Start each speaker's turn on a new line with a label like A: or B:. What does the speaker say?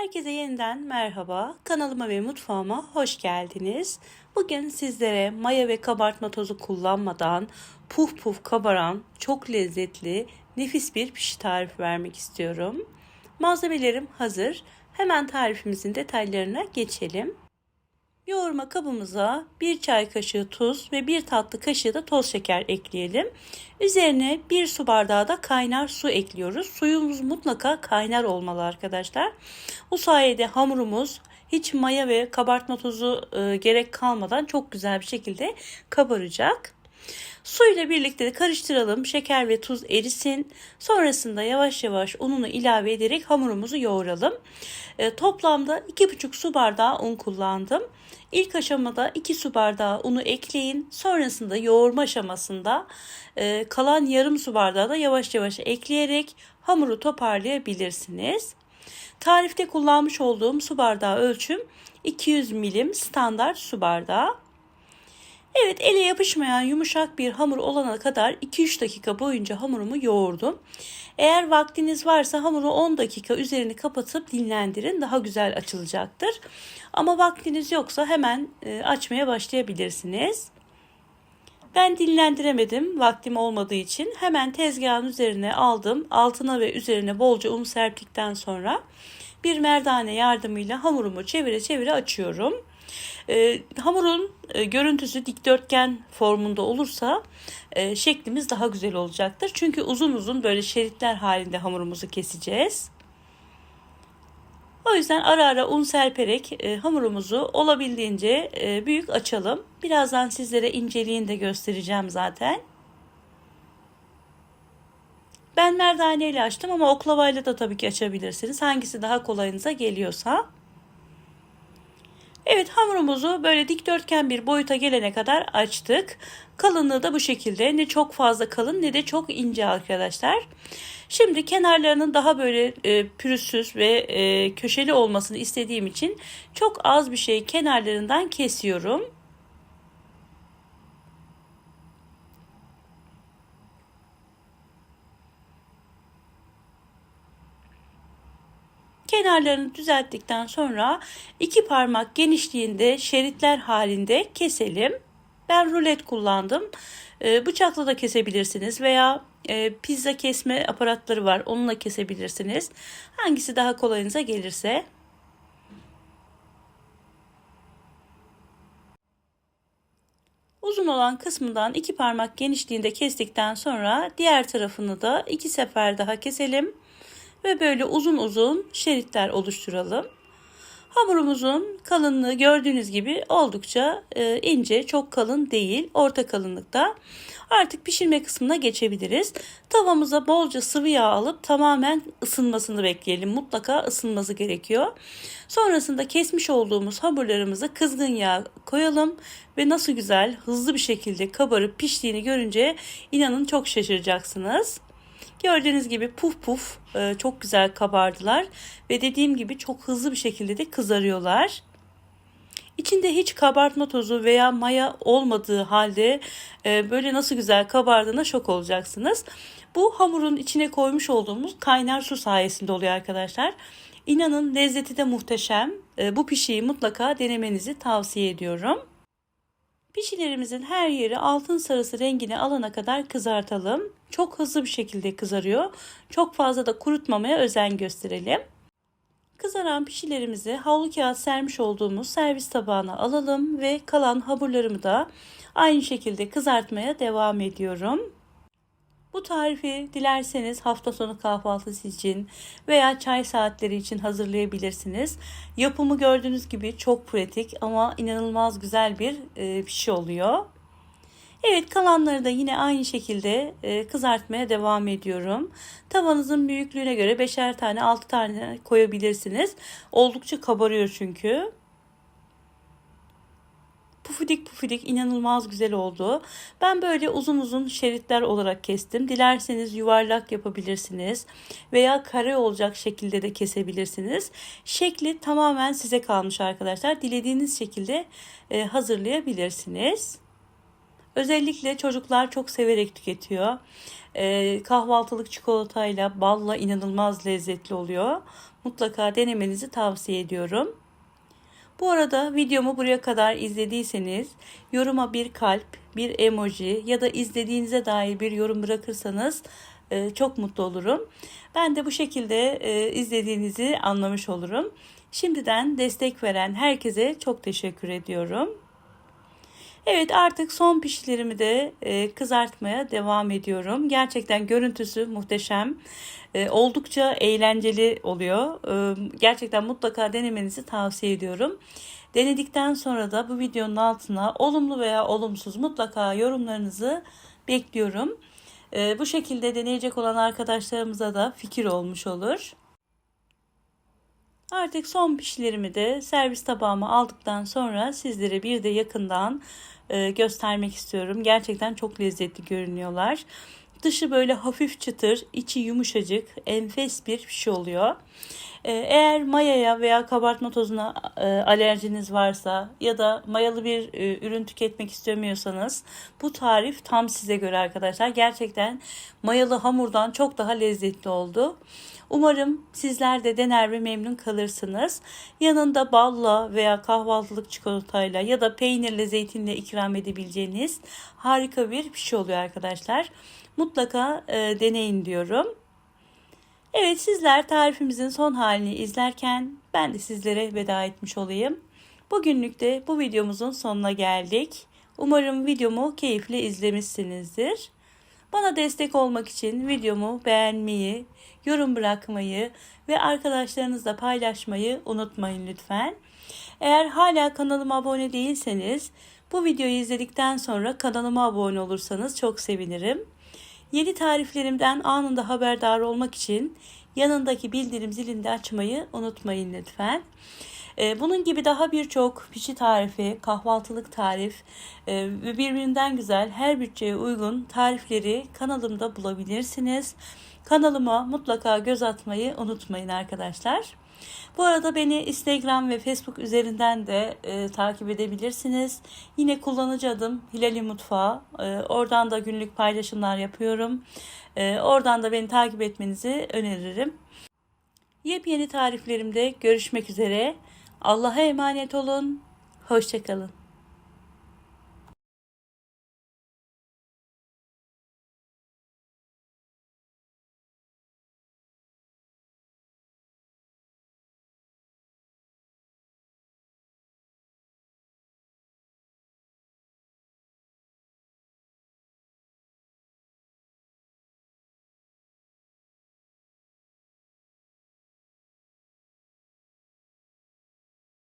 A: Herkese yeniden merhaba. Kanalıma ve mutfağıma hoş geldiniz. Bugün sizlere maya ve kabartma tozu kullanmadan puf puf kabaran çok lezzetli, nefis bir pişi tarifi vermek istiyorum. Malzemelerim hazır. Hemen tarifimizin detaylarına geçelim. Yoğurma kabımıza 1 çay kaşığı tuz ve 1 tatlı kaşığı da toz şeker ekleyelim. Üzerine 1 su bardağı da kaynar su ekliyoruz. Suyumuz mutlaka kaynar olmalı arkadaşlar. Bu sayede hamurumuz hiç maya ve kabartma tozu e, gerek kalmadan çok güzel bir şekilde kabaracak. Su ile birlikte karıştıralım. Şeker ve tuz erisin. Sonrasında yavaş yavaş ununu ilave ederek hamurumuzu yoğuralım. E, toplamda 2,5 su bardağı un kullandım. İlk aşamada 2 su bardağı unu ekleyin. Sonrasında yoğurma aşamasında e, kalan yarım su bardağı da yavaş yavaş ekleyerek hamuru toparlayabilirsiniz. Tarifte kullanmış olduğum su bardağı ölçüm 200 milim standart su bardağı. Evet ele yapışmayan yumuşak bir hamur olana kadar 2-3 dakika boyunca hamurumu yoğurdum. Eğer vaktiniz varsa hamuru 10 dakika üzerini kapatıp dinlendirin daha güzel açılacaktır. Ama vaktiniz yoksa hemen e, açmaya başlayabilirsiniz. Ben dinlendiremedim vaktim olmadığı için hemen tezgahın üzerine aldım. Altına ve üzerine bolca un serptikten sonra bir merdane yardımıyla hamurumu çevire çevire açıyorum. E, hamurun e, görüntüsü dikdörtgen formunda olursa e, şeklimiz daha güzel olacaktır. Çünkü uzun uzun böyle şeritler halinde hamurumuzu keseceğiz. O yüzden ara ara un serperek e, hamurumuzu olabildiğince e, büyük açalım. Birazdan sizlere inceliğini de göstereceğim zaten. Ben merdane ile açtım ama oklavayla da tabii ki açabilirsiniz. Hangisi daha kolayınıza geliyorsa. Evet hamurumuzu böyle dikdörtgen bir boyuta gelene kadar açtık. Kalınlığı da bu şekilde. Ne çok fazla kalın ne de çok ince arkadaşlar. Şimdi kenarlarının daha böyle e, pürüzsüz ve e, köşeli olmasını istediğim için çok az bir şey kenarlarından kesiyorum. Kenarlarını düzelttikten sonra iki parmak genişliğinde şeritler halinde keselim. Ben rulet kullandım. E, bıçakla da kesebilirsiniz veya e, pizza kesme aparatları var. Onunla kesebilirsiniz. Hangisi daha kolayınıza gelirse. Uzun olan kısmından iki parmak genişliğinde kestikten sonra diğer tarafını da iki sefer daha keselim ve böyle uzun uzun şeritler oluşturalım. Hamurumuzun kalınlığı gördüğünüz gibi oldukça e, ince, çok kalın değil, orta kalınlıkta. Artık pişirme kısmına geçebiliriz. Tavamıza bolca sıvı yağ alıp tamamen ısınmasını bekleyelim. Mutlaka ısınması gerekiyor. Sonrasında kesmiş olduğumuz hamurlarımızı kızgın yağ koyalım ve nasıl güzel, hızlı bir şekilde kabarıp piştiğini görünce inanın çok şaşıracaksınız. Gördüğünüz gibi puf puf e, çok güzel kabardılar ve dediğim gibi çok hızlı bir şekilde de kızarıyorlar. İçinde hiç kabartma tozu veya maya olmadığı halde e, böyle nasıl güzel kabardığına şok olacaksınız. Bu hamurun içine koymuş olduğumuz kaynar su sayesinde oluyor arkadaşlar. İnanın lezzeti de muhteşem. E, bu pişiyi mutlaka denemenizi tavsiye ediyorum. Pişilerimizin her yeri altın sarısı rengini alana kadar kızartalım. Çok hızlı bir şekilde kızarıyor. Çok fazla da kurutmamaya özen gösterelim. Kızaran pişilerimizi havlu kağıt sermiş olduğumuz servis tabağına alalım ve kalan hamurlarımı da aynı şekilde kızartmaya devam ediyorum. Bu tarifi dilerseniz hafta sonu kahvaltısı için veya çay saatleri için hazırlayabilirsiniz. Yapımı gördüğünüz gibi çok pratik ama inanılmaz güzel bir e, pişi oluyor. Evet kalanları da yine aynı şekilde e, kızartmaya devam ediyorum. Tavanızın büyüklüğüne göre 5'er tane 6 tane koyabilirsiniz. Oldukça kabarıyor çünkü. Pufidik pufidik inanılmaz güzel oldu. Ben böyle uzun uzun şeritler olarak kestim. Dilerseniz yuvarlak yapabilirsiniz veya kare olacak şekilde de kesebilirsiniz. Şekli tamamen size kalmış arkadaşlar. Dilediğiniz şekilde e, hazırlayabilirsiniz. Özellikle çocuklar çok severek tüketiyor. Ee, kahvaltılık çikolatayla balla inanılmaz lezzetli oluyor. mutlaka denemenizi tavsiye ediyorum. Bu arada videomu buraya kadar izlediyseniz yoruma bir kalp, bir emoji ya da izlediğinize dair bir yorum bırakırsanız e, çok mutlu olurum. Ben de bu şekilde e, izlediğinizi anlamış olurum. Şimdiden destek veren herkese çok teşekkür ediyorum. Evet artık son pişilerimi de e, kızartmaya devam ediyorum. Gerçekten görüntüsü muhteşem. E, oldukça eğlenceli oluyor. E, gerçekten mutlaka denemenizi tavsiye ediyorum. Denedikten sonra da bu videonun altına olumlu veya olumsuz mutlaka yorumlarınızı bekliyorum. Bu şekilde deneyecek olan arkadaşlarımıza da fikir olmuş olur. Artık son pişilerimi de servis tabağıma aldıktan sonra sizlere bir de yakından e, göstermek istiyorum. Gerçekten çok lezzetli görünüyorlar. Dışı böyle hafif çıtır, içi yumuşacık, enfes bir şey oluyor. E, eğer mayaya veya kabartma tozuna e, alerjiniz varsa ya da mayalı bir e, ürün tüketmek istemiyorsanız bu tarif tam size göre arkadaşlar. Gerçekten mayalı hamurdan çok daha lezzetli oldu. Umarım sizler de dener ve memnun kalırsınız. Yanında balla veya kahvaltılık çikolatayla ya da peynirle zeytinle ikram edebileceğiniz harika bir pişi oluyor arkadaşlar. Mutlaka e, deneyin diyorum. Evet sizler tarifimizin son halini izlerken ben de sizlere veda etmiş olayım. Bugünlük de bu videomuzun sonuna geldik. Umarım videomu keyifle izlemişsinizdir. Bana destek olmak için videomu beğenmeyi, yorum bırakmayı ve arkadaşlarınızla paylaşmayı unutmayın lütfen. Eğer hala kanalıma abone değilseniz bu videoyu izledikten sonra kanalıma abone olursanız çok sevinirim. Yeni tariflerimden anında haberdar olmak için yanındaki bildirim zilini de açmayı unutmayın lütfen. Ee, bunun gibi daha birçok pişi tarifi, kahvaltılık tarif e, ve birbirinden güzel her bütçeye uygun tarifleri kanalımda bulabilirsiniz. Kanalıma mutlaka göz atmayı unutmayın arkadaşlar. Bu arada beni Instagram ve Facebook üzerinden de e, takip edebilirsiniz. Yine kullanıcı adım Hilali Mutfağı. E, oradan da günlük paylaşımlar yapıyorum. E, oradan da beni takip etmenizi öneririm. Yepyeni tariflerimde görüşmek üzere. Allah'a emanet olun. Hoşçakalın.